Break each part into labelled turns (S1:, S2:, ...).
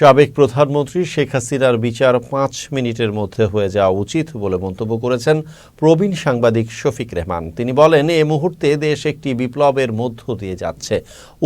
S1: সাবেক প্রধানমন্ত্রী শেখ হাসিনার বিচার পাঁচ মিনিটের মধ্যে হয়ে যাওয়া উচিত বলে মন্তব্য করেছেন প্রবীণ সাংবাদিক শফিক রেহমান। তিনি বলেন, এ মুহূর্তে দেশ একটি বিপ্লবের মধ্য দিয়ে যাচ্ছে।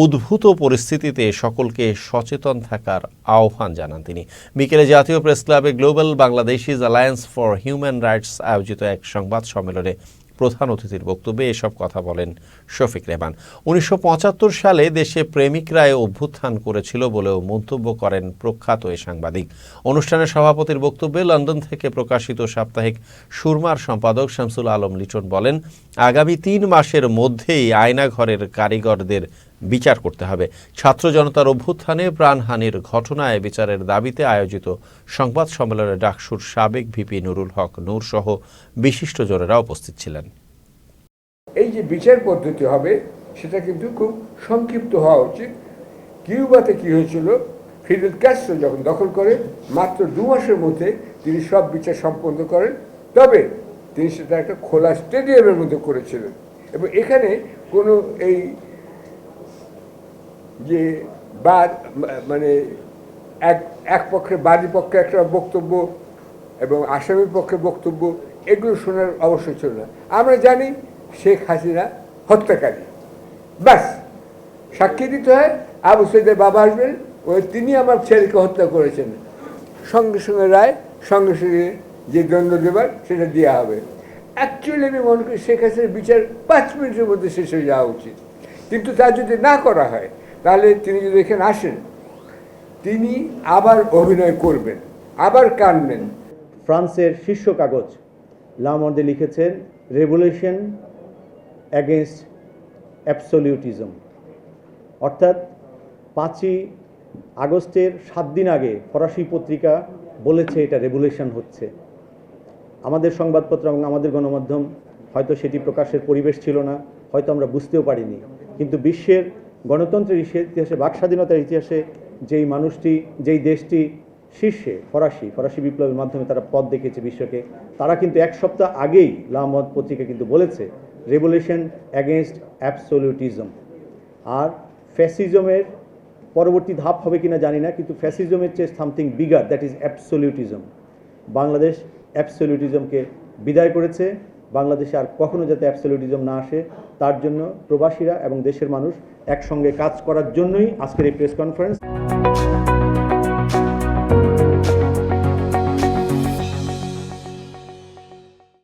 S1: উদ্ভূত পরিস্থিতিতে সকলকে সচেতন থাকার আহ্বান জানান তিনি। বিকেলে জাতীয় প্রেস ক্লাবে Global Bangladeshis Alliance for Human Rights আয়োজিত এক সংবাদ সম্মেলনে প্রধান অতিথির বক্তব্যে এসব কথা বলেন শফিক রেহমান। উনিশশো পঁচাত্তর সালে দেশে প্রেমিকরায় অভ্যুত্থান করেছিল বলেও মন্তব্য করেন প্রখ্যাত এ সাংবাদিক। অনুষ্ঠানের সভাপতির বক্তব্যে লন্ডন থেকে প্রকাশিত সাপ্তাহিক সুরমার সম্পাদক শামসুল আলম লিটন বলেন, আগামী তিন মাসের মধ্যেই আয়নাঘরের কারিগরদের বিচার করতে হবে। ছাত্র জনতার অভ্যুত্থানে প্রাণহানির ঘটনায় বিচারের দাবিতে আয়োজিত সংবাদ সম্মেলনে ডাকসুর সাবেক ভিপি নুরুল হক নূর সহ বিশিষ্টজনেরা উপস্থিত ছিলেন।
S2: এই যে বিচার পদ্ধতি হবে, সেটা কিন্তু খুব সংক্ষিপ্ত হওয়া উচিত। কিউবাতে কি হয়েছিল? ফিডেল ক্যাস্ট্রো যখন দখল করে, মাত্র দু মাসের মধ্যে তিনি সব বিচার সম্পন্ন করেন। তবে তিনি সেটা একটা খোলা স্টেডিয়ামের মধ্যে করেছিলেন। এবং এখানে কোনো এই যে বা মানে এক এক পক্ষে, বাদী পক্ষে একটা বক্তব্য এবং আসামির পক্ষে বক্তব্য, এগুলো শোনার অবশ্যই ছিল না। আমরা জানি শেখ হাসিনা হত্যাকারী। ব্যাস, সাক্ষী দিতে হয়, আবু সৈদের বাবা আসবেন ওই তিনি আমার ছেলেকে হত্যা করেছেন। সঙ্গে সঙ্গে রায়, সঙ্গে সঙ্গে যে দ্বন্দ্ব দেবার, সেটা দেওয়া হবে। অ্যাকচুয়ালি আমি মনে করি শেখ হাসিনার বিচার পাঁচ মিনিটের মধ্যে শেষ হয়ে যাওয়া উচিত। কিন্তু তা যদি না করা হয় তাহলে তিনি যদি এখানে আসেন, তিনি আবার অভিনয় করবেন, আবার কানবেন।
S3: ফ্রান্সের শীর্ষ কাগজ লামর্দে লিখেছেন রেভলিউশন অ্যাগেনস্ট অ্যাবসলিউটিজম অর্থাৎ পাঁচই আগস্টের সাত দিন আগে ফরাসি পত্রিকা বলেছে এটা রেভলিউশন হচ্ছে। আমাদের সংবাদপত্র এবং আমাদের গণমাধ্যম হয়তো সেটি প্রকাশের পরিবেশ ছিল না, হয়তো আমরা বুঝতেও পারিনি। কিন্তু বিশ্বের গণতন্ত্রের ইতিহাসে বাক স্বাধীনতার ইতিহাসে যেই মানুষটি, যেই দেশটি শীর্ষে ফরাসি ফরাসি বিপ্লবের মাধ্যমে তারা পথ দেখিয়েছে বিশ্বকে, তারা কিন্তু এক সপ্তাহ আগেই লামদ পত্রিকা কিন্তু বলেছে রেভলিউশন অ্যাগেনস্ট অ্যাবসোলিউটিজম আর ফ্যাসিজমের পরবর্তী ধাপ হবে কিনা জানি না, কিন্তু ফ্যাসিজমের চেয়ে something bigger that is absolutism Bangladesh অ্যাবসোলিউটিজমকে বিদায় করেছে। বাংলাদেশে আর কখনো যাতে অ্যাবসোলিউটিজম না আসে, তার জন্য প্রবাসীরা এবং দেশের মানুষ একসঙ্গে কাজ করার জন্যই আজকের এই প্রেস কনফারেন্স